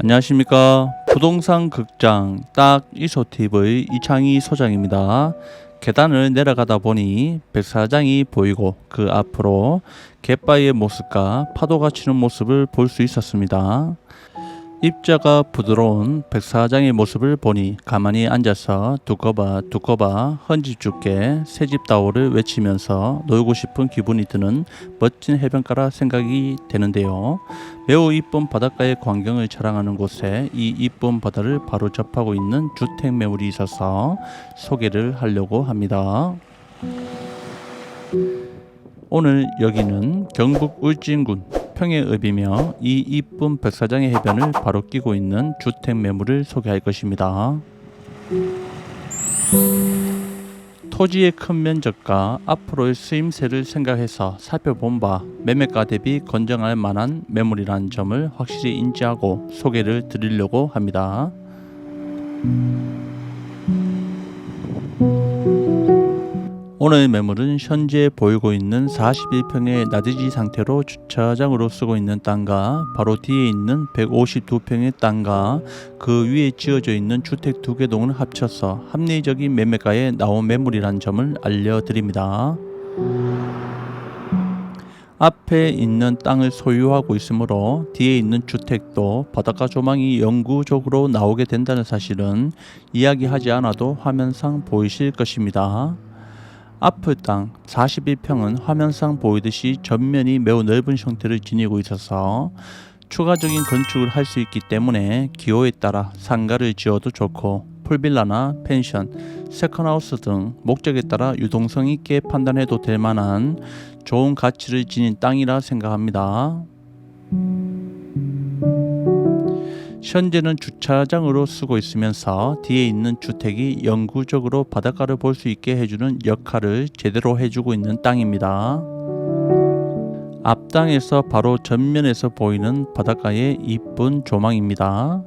안녕하십니까. 부동산 극장 딱 이소TV 이창희 소장입니다. 계단을 내려가다 보니 백사장이 보이고 그 앞으로 갯바위의 모습과 파도가 치는 모습을 볼 수 있었습니다 입자가 부드러운 백사장의 모습을 보니 가만히 앉아서 두꺼봐 두꺼봐 헌집 죽게 새집 다오를 외치면서 놀고 싶은 기분이 드는 멋진 해변가라 생각이 되는데요. 매우 이쁜 바닷가의 광경을 자랑하는 곳에 이 이쁜 바다를 바로 접하고 있는 주택 매물이 있어서 소개를 하려고 합니다. 오늘 여기는 경북 울진군 평해읍이며 이 이쁜 백사장의 해변을 바로 끼고 있는 주택 매물을 소개할 것입니다. 토지의 큰 면적과 앞으로의 수임세를 생각해서 살펴본 바 매매가 대비 건정할 만한 매물이라는 점을 확실히 인지하고 소개를 드리려고 합니다. 오늘 매물은 현재 보이고 있는 41평의 나대지 상태로 주차장으로 쓰고 있는 땅과 바로 뒤에 있는 152평의 땅과 그 위에 지어져 있는 주택 두 개 동을 합쳐서 합리적인 매매가에 나온 매물이라는 점을 알려드립니다. 앞에 있는 땅을 소유하고 있으므로 뒤에 있는 주택도 바닷가 조망이 영구적으로 나오게 된다는 사실은 이야기하지 않아도 화면상 보이실 것입니다. 앞의 땅 41평은 화면상 보이듯이 전면이 매우 넓은 형태를 지니고 있어서 추가적인 건축을 할 수 있기 때문에 기호에 따라 상가를 지어도 좋고 풀빌라나 펜션, 세컨하우스 등 목적에 따라 유동성 있게 판단해도 될 만한 좋은 가치를 지닌 땅이라 생각합니다. 현재는 주차장으로 쓰고 있으면서 뒤에 있는 주택이 영구적으로 바닷가를 볼 수 있게 해주는 역할을 제대로 해주고 있는 땅입니다. 앞 땅에서 바로 전면에서 보이는 바닷가의 이쁜 조망입니다.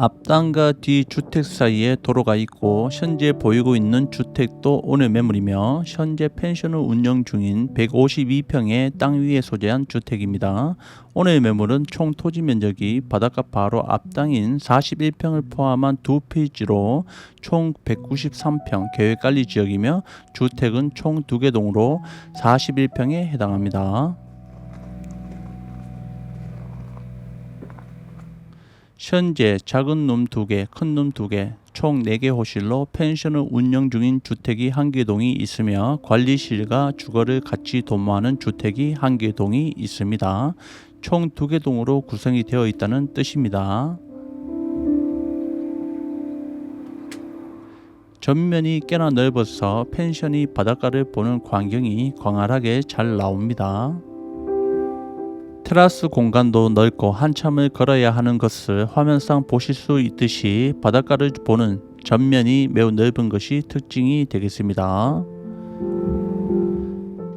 앞땅과 뒤 주택 사이에 도로가 있고 현재 보이고 있는 주택도 오늘 매물이며 현재 펜션을 운영 중인 152평의 땅 위에 소재한 주택입니다. 오늘 매물은 총 토지 면적이 바닷가 바로 앞땅인 41평을 포함한 두 페이지로 총 193평 계획 관리 지역이며 주택은 총두개 동으로 41평에 해당합니다. 현재 작은 룸 2개, 큰 룸 2개, 총 4개 호실로 펜션을 운영 중인 주택이 한 개 동이 있으며 관리실과 주거를 같이 도모하는 주택이 한 개 동이 있습니다. 총 2개 동으로 구성이 되어 있다는 뜻입니다. 전면이 꽤나 넓어서 펜션이 바닷가를 보는 광경이 광활하게 잘 나옵니다. 테라스 공간도 넓고 한참을 걸어야 하는 것을 화면상 보실 수 있듯이 바닷가를 보는 전면이 매우 넓은 것이 특징이 되겠습니다.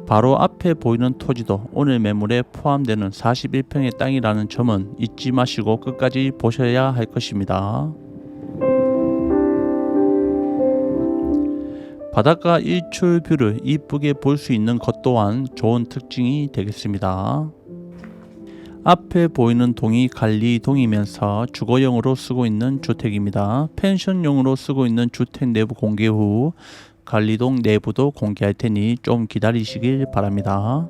바로 앞에 보이는 토지도 오늘 매물에 포함되는 41평의 땅이라는 점은 잊지 마시고 끝까지 보셔야 할 것입니다. 바닷가 일출 뷰를 이쁘게 볼 수 있는 것 또한 좋은 특징이 되겠습니다. 앞에 보이는 동이 관리동이면서 주거용으로 쓰고 있는 주택입니다. 펜션용으로 쓰고 있는 주택 내부 공개 후 관리동 내부도 공개할 테니 좀 기다리시길 바랍니다.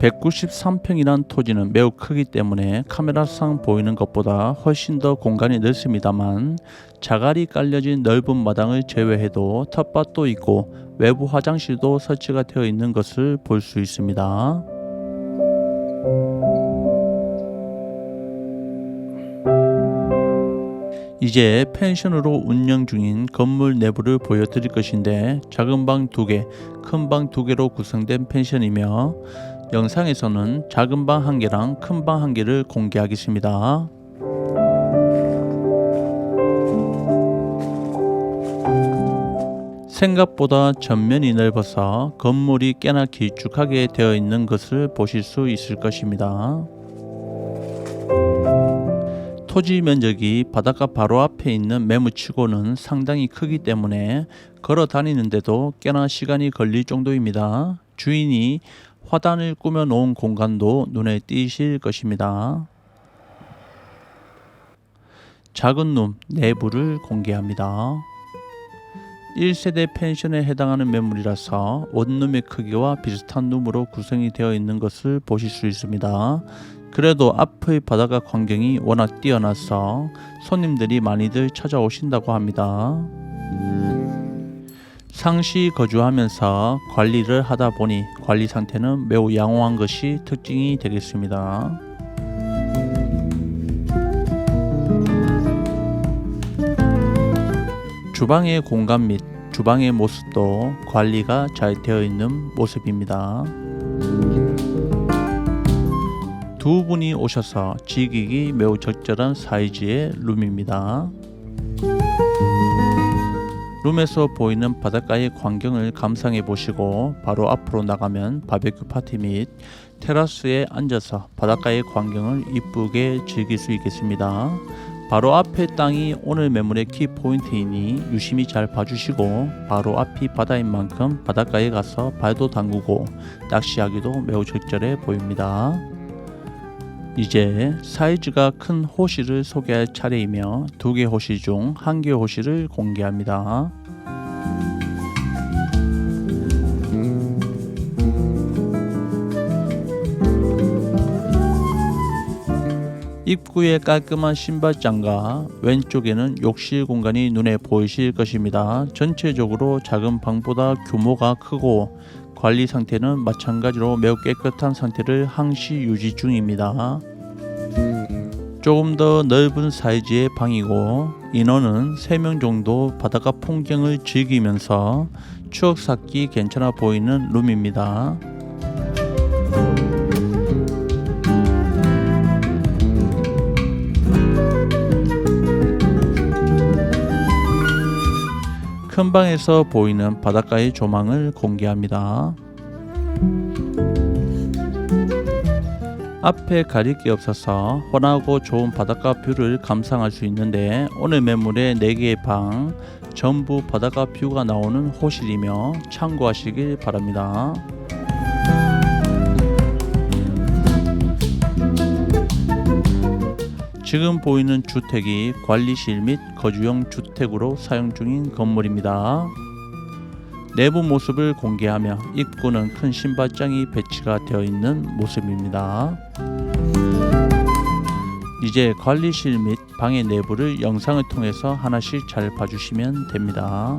193평이란 토지는 매우 크기 때문에 카메라상 보이는 것보다 훨씬 더 공간이 넓습니다만 자갈이 깔려진 넓은 마당을 제외해도 텃밭도 있고 외부 화장실도 설치가 되어 있는 것을 볼 수 있습니다. 이제 펜션으로 운영 중인 건물 내부를 보여드릴 것인데 작은 방두 개, 큰방두 개로 구성된 펜션이며 영상에서는 작은 방한 개랑 큰방한 개를 공개하겠습니다. 생각보다 전면이 넓어서 건물이 꽤나 길쭉하게 되어 있는 것을 보실 수 있을 것입니다. 토지 면적이 바닷가 바로 앞에 있는 매무치고는 상당히 크기 때문에 걸어 다니는데도 꽤나 시간이 걸릴 정도입니다. 주인이 화단을 꾸며 놓은 공간도 눈에 띄실 것입니다. 작은 룸 내부를 공개합니다. 1세대 펜션에 해당하는 매물이라서 원룸의 크기와 비슷한 룸으로 구성이 되어 있는 것을 보실 수 있습니다. 그래도 앞의 바닷가 광경이 워낙 뛰어나서 손님들이 많이들 찾아오신다고 합니다. 상시 거주하면서 관리를 하다 보니 관리 상태는 매우 양호한 것이 특징이 되겠습니다. 주방의 공간 및 주방의 모습도 관리가 잘 되어 있는 모습입니다. 두 분이 오셔서 즐기기 매우 적절한 사이즈의 룸입니다. 룸에서 보이는 바닷가의 광경을 감상해 보시고 바로 앞으로 나가면 바베큐 파티 및 테라스에 앉아서 바닷가의 광경을 이쁘게 즐길 수 있겠습니다. 바로 앞에 땅이 오늘 매물의 키 포인트이니 유심히 잘 봐주시고 바로 앞이 바다인 만큼 바닷가에 가서 발도 담그고 낚시하기도 매우 적절해 보입니다. 이제 사이즈가 큰 호실을 소개할 차례이며 두 개 호실 중한 개 호실을 공개합니다. 입구에 깔끔한 신발장과 왼쪽에는 욕실 공간이 눈에 보이실 것입니다. 전체적으로 작은 방보다 규모가 크고 관리 상태는 마찬가지로 매우 깨끗한 상태를 항시 유지 중입니다. 조금 더 넓은 사이즈의 방이고 인원은 3명 정도 바닷가 풍경을 즐기면서 추억 쌓기 괜찮아 보이는 룸입니다. 큰 방에서 보이는 바닷가의 조망을 공개합니다. 앞에 가릴 게 없어서 훤하고 좋은 바닷가 뷰를 감상할 수 있는데 오늘 매물의 4개의 방 전부 바닷가 뷰가 나오는 호실이며 참고하시길 바랍니다. 지금 보이는 주택이 관리실 및 거주용 주택으로 사용 중인 건물입니다. 내부 모습을 공개하며 입구는 큰 신발장이 배치가 되어 있는 모습입니다. 이제 관리실 및 방의 내부를 영상을 통해서 하나씩 잘 봐주시면 됩니다.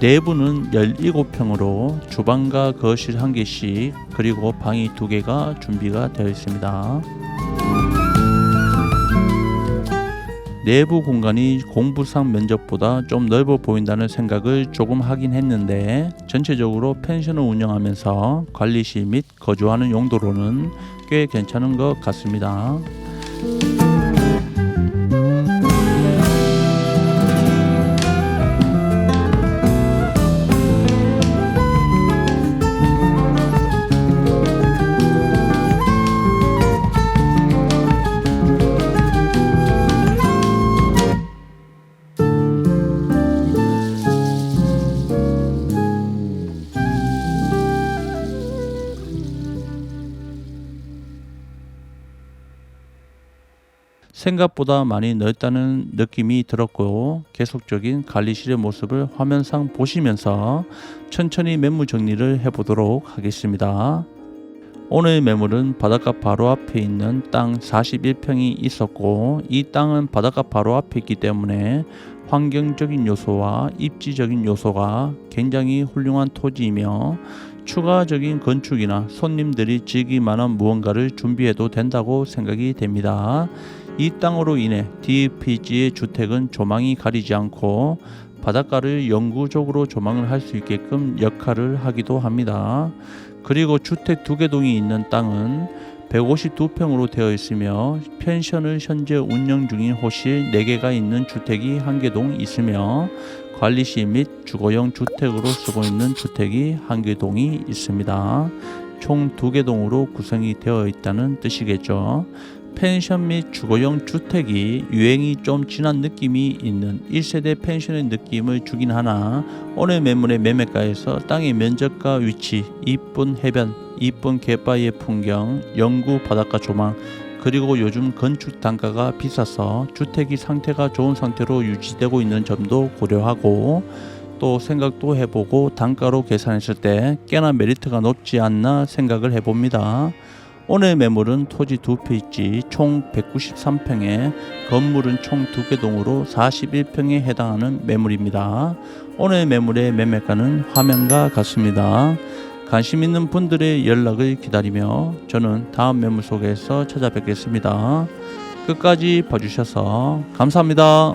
내부는 17평으로 주방과 거실 한 개씩 그리고 방이 두 개가 준비가 되어 있습니다. 내부 공간이 공부상 면적보다 좀 넓어 보인다는 생각을 조금 하긴 했는데 전체적으로 펜션을 운영하면서 관리실 및 거주하는 용도로는 꽤 괜찮은 것 같습니다. 생각보다 많이 넓다는 느낌이 들었고 계속적인 관리 실의 모습을 화면상 보시면서 천천히 매물 정리를 해보도록 하겠습니다. 오늘 매물은 바닷가 바로 앞에 있는 땅 41평이 있었고 이 땅은 바닷가 바로 앞에 있기 때문에 환경적인 요소와 입지적인 요소가 굉장히 훌륭한 토지이며 추가적인 건축이나 손님들이 즐길 만한 무언가를 준비해도 된다고 생각이 됩니다. 이 땅으로 인해 DPG의 주택은 조망이 가리지 않고 바닷가를 영구적으로 조망을 할 수 있게끔 역할을 하기도 합니다. 그리고 주택 두 개 동이 있는 땅은 152평으로 되어 있으며 펜션을 현재 운영 중인 호실 4개가 있는 주택이 한 개 동 있으며 관리실 및 주거용 주택으로 쓰고 있는 주택이 한 개 동이 있습니다. 총 두 개 동으로 구성이 되어 있다는 뜻이겠죠. 펜션 및 주거용 주택이 유행이 좀 지난 느낌이 있는 1세대 펜션의 느낌을 주긴 하나 오늘 매물의 매매가에서 땅의 면적과 위치, 이쁜 해변, 이쁜 갯바위의 풍경, 영구 바닷가 조망 그리고 요즘 건축 단가가 비싸서 주택이 상태가 좋은 상태로 유지되고 있는 점도 고려하고 또 생각도 해보고 단가로 계산했을 때 꽤나 메리트가 높지 않나 생각을 해봅니다. 오늘 매물은 토지 두 페이지 총 193평에 건물은 총 두 개 동으로 41평에 해당하는 매물입니다. 오늘 매물의 매매가는 화면과 같습니다. 관심 있는 분들의 연락을 기다리며 저는 다음 매물 속에서 찾아뵙겠습니다. 끝까지 봐주셔서 감사합니다.